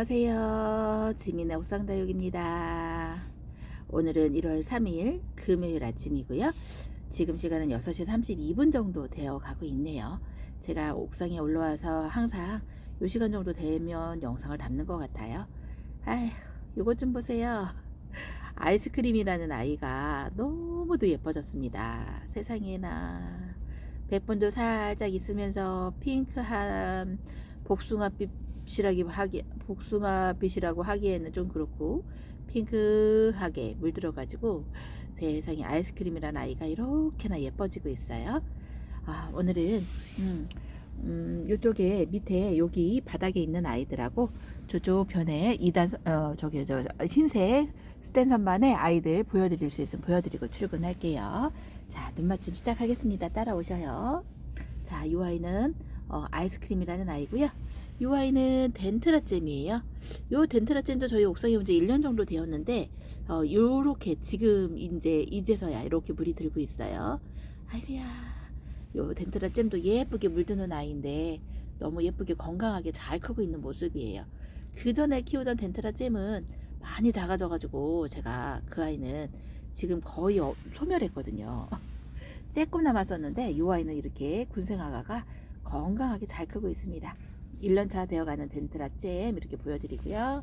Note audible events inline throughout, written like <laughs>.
안녕하세요. 지민의 옥상다육입니다. 오늘은 1월 3일 금요일 아침이고요. 지금 시간은 6시 32분 정도 되어 가고 있네요. 제가 옥상에 올라와서 항상 이 시간 정도 되면 영상을 담는 것 같아요. 아휴, 이것 좀 보세요. 아이스크림이라는 아이가 너무도 예뻐졌습니다. 세상에나. 백분도 살짝 있으면서 핑크한 복숭아빛 이라기 하기 복숭아 빛이라고 하기에는 좀 그렇고 핑크하게 물들어가지고 세상에 아이스크림이라는 아이가 이렇게나 예뻐지고 있어요. 아, 오늘은 음, 음, 이쪽에 밑에 여기 바닥에 있는 아이들하고 저쪽 변에 2단 어 저기 저 흰색 스탠선만의 아이들 보여드릴 수 있으면 보여드리고 출근할게요. 자, 눈 맞춤 시작하겠습니다. 따라오셔요. 자, 이 아이는 어, 아이스크림이라는 아이고요. 이 아이는 덴트라잼이에요. 요 덴트라잼도 저희 옥상에 온 지 1년 정도 되었는데 어, 요렇게 지금 이제 이제서야 이렇게 물이 들고 있어요. 아이고야. 요 덴트라잼도 예쁘게 물드는 아이인데 너무 예쁘게 건강하게 잘 크고 있는 모습이에요. 그 전에 키우던 덴트라잼은 많이 작아져가지고 제가 그 아이는 지금 거의 어- 소멸했거든요. 조금 남았었는데 이 아이는 이렇게 군생아가가 건강하게 잘 크고 있습니다. 1년차 되어가는 덴트라잼 이렇게 보여드리고요.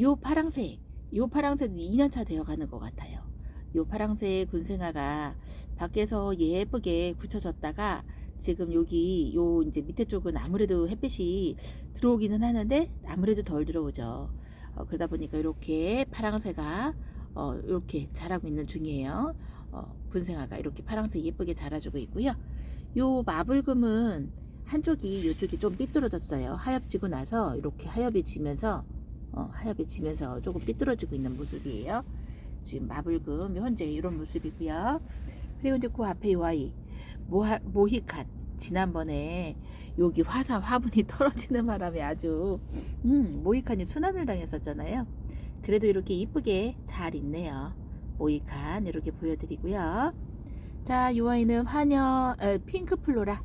요 파랑색, 요 파랑색도 2년차 되어가는 것 같아요. 요 파랑색 군생아가 밖에서 예쁘게 굳혀졌다가 지금 여기 요 이제 밑에 쪽은 아무래도 햇빛이 들어오기는 하는데 아무래도 덜 들어오죠. 어, 그러다 보니까 이렇게 파랑새가 어, 이렇게 자라고 있는 중이에요. 어, 분생아가 이렇게 파랑색 예쁘게 자라주고 있고요. 요 마블금은 한쪽이 이쪽이 좀 삐뚤어졌어요. 하엽지고 나서 이렇게 하엽이 지면서 어, 하엽이 지면서 조금 삐뚤어지고 있는 모습이에요. 지금 마블금 현재 이런 모습이고요. 그리고 이제 그 앞에 요 아이 모하, 모히칸 지난번에 여기 화사 화분이 <laughs> 떨어지는 바람에 아주 음, 모히칸이 순환을 당했었잖아요. 그래도 이렇게 이쁘게 잘 있네요. 모히칸 이렇게 보여드리고요. 자, 이 아이는 에, 핑크 플로라,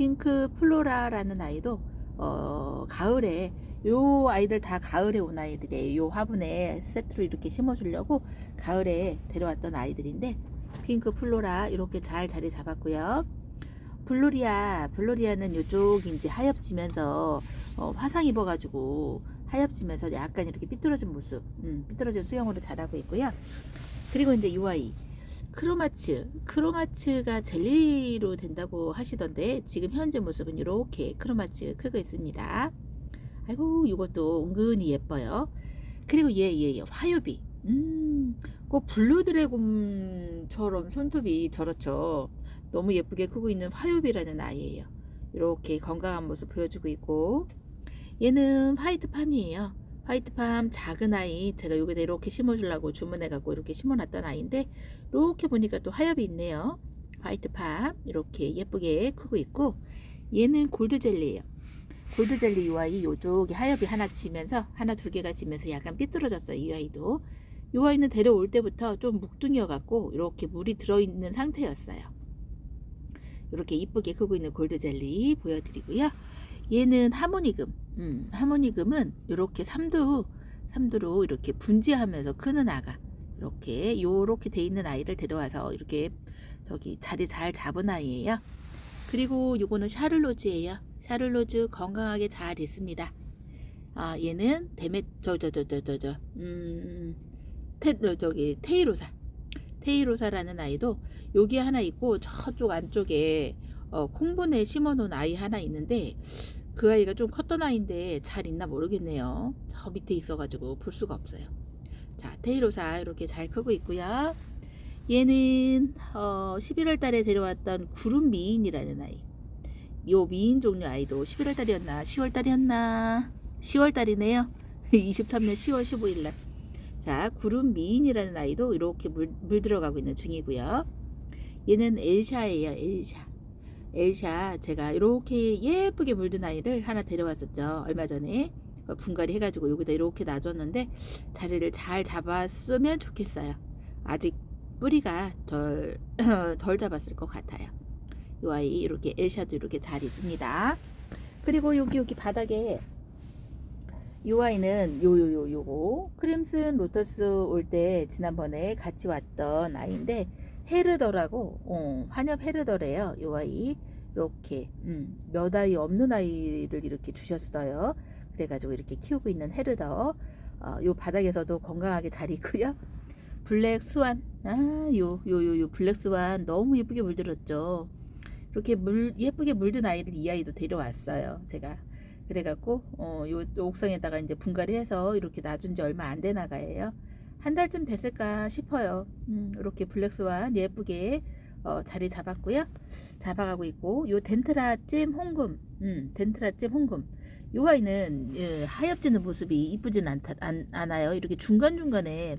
핑크 플로라라는 아이도 어, 가을에 요 아이들 다 가을에 온 아이들이에요. 요 화분에 세트로 이렇게 심어주려고 가을에 데려왔던 아이들인데 핑크 플로라 이렇게 잘 자리 잡았고요. 블루리아, 블루리아는 요쪽 이제 하엽지면서 어, 화상 입어가지고 하엽지면서 약간 이렇게 삐뚤어진 모습, 음, 삐뚤어진 수영으로 자라고 있고요. 그리고 이제 이 아이 크로마츠, 크로마츠가 젤리로 된다고 하시던데 지금 현재 모습은 이렇게 크로마츠 크고 있습니다. 아이고 이것도 은근히 예뻐요. 그리고 얘, 얘, 얘 화요비. 음, 꼭 블루 드래곤처럼 손톱이 저렇죠. 너무 예쁘게 크고 있는 화요비라는 아이예요. 이렇게 건강한 모습 보여주고 있고 얘는 화이트 팜이에요. 화이트 팜 작은 아이 제가 여기다 이렇게 심어주려고 주문해갖고 이렇게 심어놨던 아이인데 이렇게 보니까 또 화엽이 있네요. 화이트 팜 이렇게 예쁘게 크고 있고 얘는 골드 젤리예요. 골드 젤리 이 아이 요쪽에 하엽이 하나 지면서 하나 두 개가 지면서 약간 삐뚤어졌어요. 이 아이도 이 아이는 데려올 때부터 좀 묵둥이어 갖고 이렇게 물이 들어있는 상태였어요. 이렇게 이쁘게 크고 있는 골드 젤리 보여드리고요. 얘는 하모니금. 음, 하모니금은 이렇게 삼두 삼두로 이렇게 분지하면서 크는 아가 이렇게 요렇게 돼 있는 아이를 데려와서 이렇게 저기 자리 잘 잡은 아이예요. 그리고 요거는 샤를로즈예요. 샤를로즈 건강하게 잘 있습니다. 아 얘는 데메 저저 저저 저저 음 테, 저, 저기 테이로사 테이로사라는 아이도 여기 하나 있고 저쪽 안쪽에 어, 콩분에 심어놓은 아이 하나 있는데 그 아이가 좀 컸던 아이인데 잘 있나 모르겠네요. 저 밑에 있어가지고 볼 수가 없어요. 자 테이로사 이렇게 잘 크고 있고요. 얘는 어, 11월 달에 데려왔던 구름 미인이라는 아이. 요 미인 종류 아이도 11월 달이었나 10월 달이었나 10월 달이네요. 23년 10월 15일 날. 자, 구름 미인이라는 아이도 이렇게 물, 물 들어가고 있는 중이고요. 얘는 엘샤예요, 엘샤. 엘샤, 제가 이렇게 예쁘게 물든 아이를 하나 데려왔었죠. 얼마 전에. 어, 분갈이 해가지고 여기다 이렇게 놔줬는데 자리를 잘 잡았으면 좋겠어요. 아직 뿌리가 덜, <clears throat> 덜 잡았을 것 같아요. 이 아이 이렇게 엘샤도 이렇게 잘 있습니다. 그리고 여기 여기 바닥에 이 아이는 요요요 요거 크림슨 로터스 올 때 지난번에 같이 왔던 아이인데 헤르더라고. 어, 환엽 헤르더래요. 이 아이. 이렇게. 음, 몇 아이 없는 아이를 이렇게 주셨어요. 그래가지고 이렇게 키우고 있는 헤르더. 어, 요 바닥에서도 건강하게 잘 있고요. 블랙 스완. 아요 요 요 요 블랙 스완 너무 예쁘게 물들었죠. 이렇게 물 예쁘게 물든 아이를 이 아이도 데려왔어요 제가. 그래갖고 어, 요, 요 옥상에다가 이제 분갈이 해서 이렇게 놔준 지 얼마 안된 아가예요. 한 달쯤 됐을까 싶어요. 음, 이렇게 블랙스완 예쁘게 어, 자리 잡았고요. 잡아가고 있고 요 덴트라 찜 홍금, 음, 덴트라 찜 홍금. 요 아이는 예, 하엽지는 모습이 이쁘진 않다, 않, 않아요. 이렇게 중간 중간에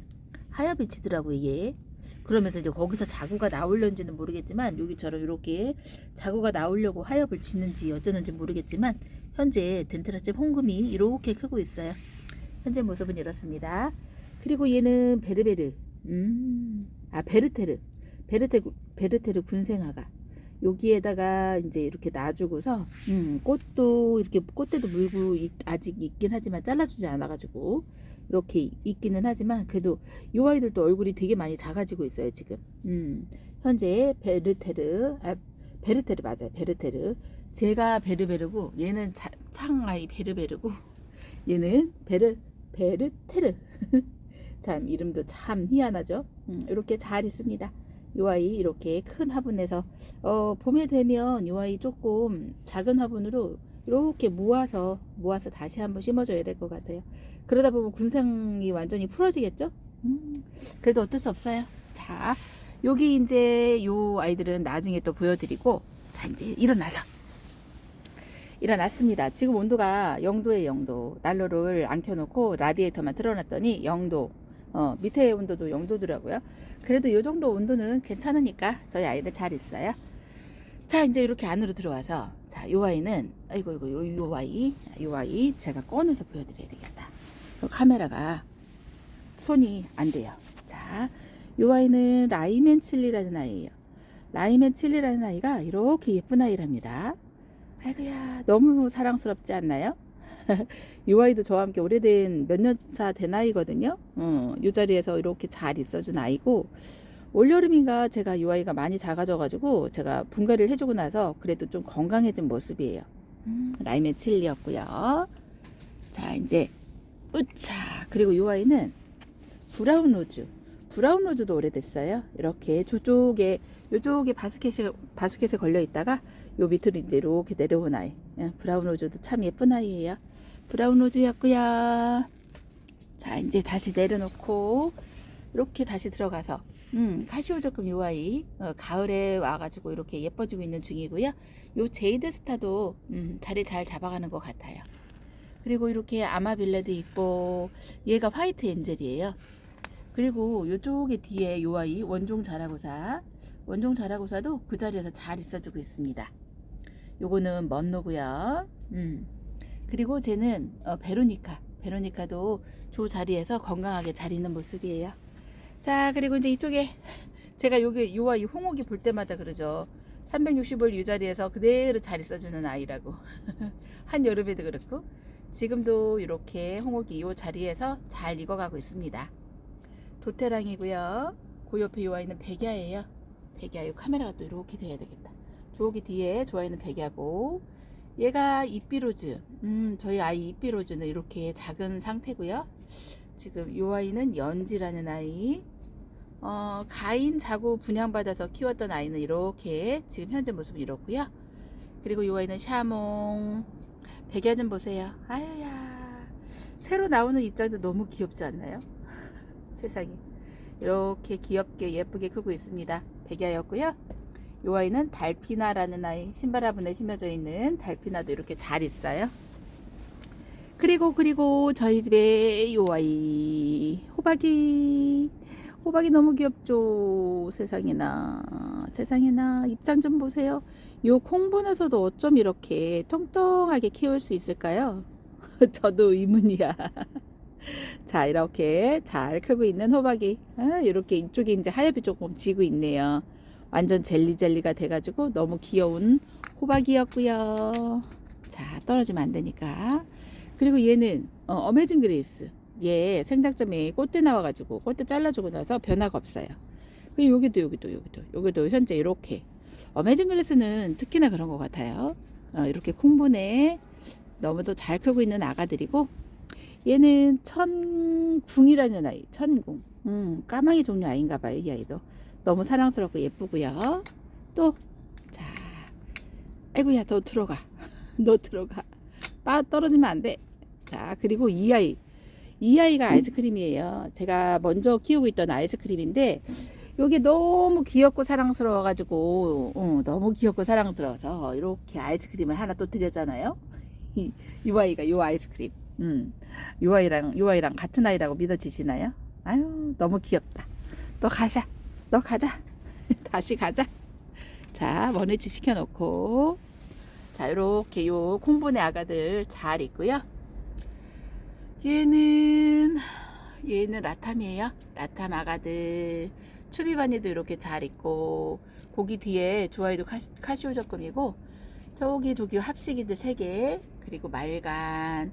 하엽이 지더라고요. 얘. 그러면서 이제 거기서 자구가 나오려는지는 모르겠지만 여기처럼 이렇게 자구가 나오려고 하엽을 짓는지 어쩌는지 모르겠지만 현재 덴트라집 홍금이 이렇게 크고 있어요. 현재 모습은 이렇습니다. 그리고 얘는 베르베르, 음, 아 베르테르, 베르테 베르테르 군생아가. 여기에다가 이제 이렇게 놔주고서 음, 꽃도 이렇게 꽃대도 물고 있- 아직 있긴 하지만 잘라주지 않아가지고 이렇게 있기는 하지만 그래도 이 아이들도 얼굴이 되게 많이 작아지고 있어요 지금. 음, 현재 베르테르, 아, 베르테르 맞아요 베르테르. 제가 베르베르고 얘는 자, 창아이 베르베르고 얘는 베르 베르테르 <laughs> 참 이름도 참 희한하죠 음, 이렇게 잘 있습니다 요 아이 이렇게 큰 화분에서 어, 봄에 되면 요 아이 조금 작은 화분으로 이렇게 모아서 모아서 다시 한번 심어줘야 될 것 같아요 그러다 보면 군생이 완전히 풀어지겠죠 음, 그래도 어쩔 수 없어요 자 여기 이제 요 아이들은 나중에 또 보여드리고 자 이제 일어나서 일어났습니다. 지금 온도가 0도에 0도. 난로를 안 켜놓고 라디에이터만 틀어놨더니 0도. 어, 밑에 온도도 0도더라고요. 그래도 이 정도 온도는 괜찮으니까 저희 아이들 잘 있어요. 자, 이제 이렇게 안으로 들어와서 자, 요 아이는 아이고 이거 요, 요 아이, 요 아이 제가 꺼내서 보여드려야 되겠다. 요 카메라가 손이 안 돼요. 자, 요 아이는 라이멘 칠리라는 아이예요. 라이멘 칠리라는 아이가 이렇게 예쁜 아이랍니다. 아이고야 너무 사랑스럽지 않나요? <laughs> 이 아이도 저와 함께 오래된 몇 년 차 된 아이거든요. 어, 이 자리에서 이렇게 잘 있어준 아이고 올여름인가 제가 이 아이가 많이 작아져가지고 제가 분갈이를 해주고 나서 그래도 좀 건강해진 모습이에요. 음, 라임의 칠리였고요. 자 이제 우차 그리고 이 아이는 브라운 로즈 브라운 로즈도 오래됐어요. 이렇게 저쪽에 요쪽에 바스켓에 바스켓에 걸려 있다가 요 밑으로 이제 이렇게 내려온 아이. 예, 브라운 로즈도 참 예쁜 아이예요. 브라운 로즈였고요. 자, 이제 다시 내려놓고 이렇게 다시 들어가서 음, 카시오 조금 요 아이 어, 가을에 와가지고 이렇게 예뻐지고 있는 중이고요. 요 제이드 스타도 음, 자리 잘 잡아가는 것 같아요. 그리고 이렇게 아마빌레도 있고 얘가 화이트 엔젤이에요. 그리고 요쪽에 뒤에 요 아이 원종 자라고사 원종 자라고사도 그 자리에서 잘 있어주고 있습니다. 요거는 먼노고요. 음. 그리고 쟤는 어, 베로니카. 베로니카도 조 자리에서 건강하게 잘 있는 모습이에요. 자, 그리고 이제 이쪽에 <laughs> 제가 여기 요와 이 홍옥이 볼 때마다 그러죠. 365일 이 자리에서 그대로 잘 있어주는 아이라고. <laughs> 한 여름에도 그렇고 지금도 이렇게 홍옥이 이 자리에서 잘 익어가고 있습니다. 도태랑이고요. 그 옆에 요 아이는 백야예요. 백야. 이 카메라가 또 이렇게 돼야 되겠다. 저기 뒤에 저 아이는 백야고 얘가 이삐로즈. 음, 저희 아이 이삐로즈는 이렇게 작은 상태고요. 지금 요 아이는 연지라는 아이. 어, 가인 자고 분양받아서 키웠던 아이는 이렇게 지금 현재 모습은 이렇고요. 그리고 요 아이는 샤몽. 백야 좀 보세요. 아유야. 새로 나오는 입장도 너무 귀엽지 않나요? <laughs> 세상에. 이렇게 귀엽게 예쁘게 크고 있습니다. 백야였고요. 요 아이는 달피나라는 아이 신발 화분에 심어져 있는 달피나도 이렇게 잘 있어요. 그리고 그리고 저희 집에 요 아이 호박이 호박이 너무 귀엽죠. 세상에나 세상에나 입장 좀 보세요. 요 콩분에서도 어쩜 이렇게 통통하게 키울 수 있을까요? <laughs> 저도 의문이야. <laughs> 자 이렇게 잘 크고 있는 호박이 아, 이렇게 이쪽에 이제 하엽이 조금 지고 있네요. 완전 젤리 젤리가 돼가지고 너무 귀여운 호박이었고요. 자 떨어지면 안 되니까. 그리고 얘는 어, 어메이징 그레이스. 얘 생장점이 꽃대 나와가지고 꽃대 잘라주고 나서 변화가 없어요. 그리고 여기도 여기도 여기도 여기도 현재 이렇게 어메이징 그레이스는 특히나 그런 것 같아요. 어, 이렇게 콩분에 너무도 잘 크고 있는 아가들이고 얘는 천궁이라는 아이 천궁 음, 까마귀 종류 아이인가 봐요 이 아이도 너무 사랑스럽고 예쁘고요. 또 자 아이고야 너 들어가. <laughs> 너 들어가. 빠 떨어지면 안 돼 자 그리고 이 아이. 이 아이가 아이스크림이에요. 제가 먼저 키우고 있던 아이스크림인데 요게 너무 귀엽고 사랑스러워가지고 어, 너무 귀엽고 사랑스러워서 이렇게 아이스크림을 하나 또 드렸잖아요. <laughs> 이, 이 아이가 요 아이스크림. 음, 요 아이랑 요 아이랑 같은 아이라고 믿어지시나요? 아유 너무 귀엽다. 너 가자. 너 가자. <laughs> 다시 가자. 자 원위치 시켜놓고 자 이렇게 요 콩분의 아가들 잘 있고요. 얘는 얘는 라탐이에요. 라탐 아가들 추비바니도 이렇게 잘 있고 고기 뒤에 좋아요도 카시, 카시오 적금이고 저기 저기 합식이들 3개 그리고 말간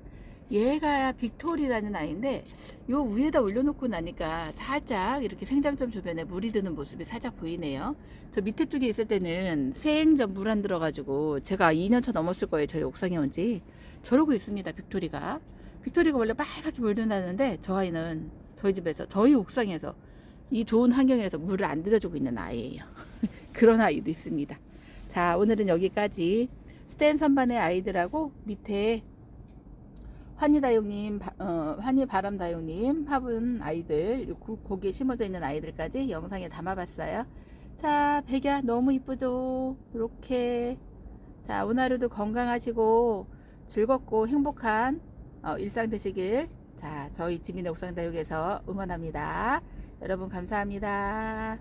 얘가 빅토리라는 아이인데 요 위에다 올려놓고 나니까 살짝 이렇게 생장점 주변에 물이 드는 모습이 살짝 보이네요. 저 밑에 쪽에 있을 때는 생전 물 안 들어가지고 제가 2년차 넘었을 거예요. 저희 옥상에 온지 저러고 있습니다. 빅토리가 빅토리가 원래 빨갛게 물든다는데 저 아이는 저희 집에서 저희 옥상에서 이 좋은 환경에서 물을 안 들여주고 있는 아이예요. <laughs> 그런 아이도 있습니다. 자 오늘은 여기까지 스탠 선반의 아이들하고 밑에 환희다용님, 바- 어, 환희바람다용님 화분 아이들, 고- 거기에 심어져 있는 아이들까지 영상에 담아봤어요. 자, 백야 너무 이쁘죠? 이렇게. 자, 오늘 하루도 건강하시고 즐겁고 행복한 어, 일상 되시길. 자, 저희 지민의 옥상다육에서 응원합니다. 여러분 감사합니다.